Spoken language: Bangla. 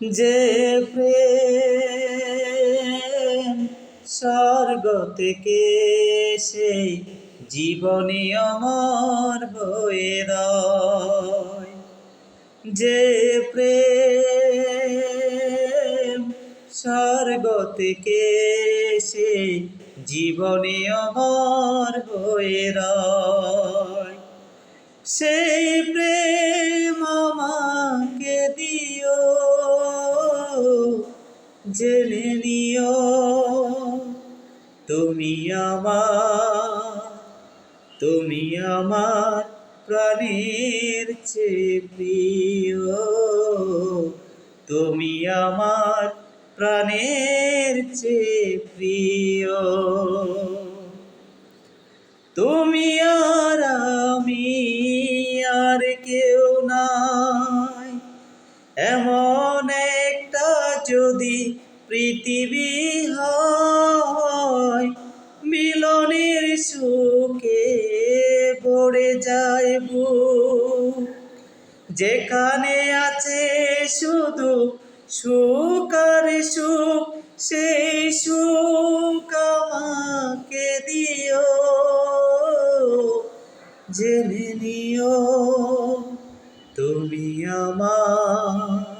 যে প্রেম স্বর্গ থেকে সেই জীবনী অমর হয়ে যে প্রেম স্বর্গ থেকে সে জীবনে অমর হয়ে সেই প্রেম জেনে নিও, তুমি আমার তুমি আমার প্রাণের চেয়ে প্রিয়। তুমি আমার প্রাণের চেয়ে প্রিয়। তুমি যদি পৃথিবী হয়, মিলনের সুখে ভরে যায় যেখানে আছে শুধু সুখ আর সুখ, সেই সুখ আমাকে দিও। জেনে নিও, তুমি আমার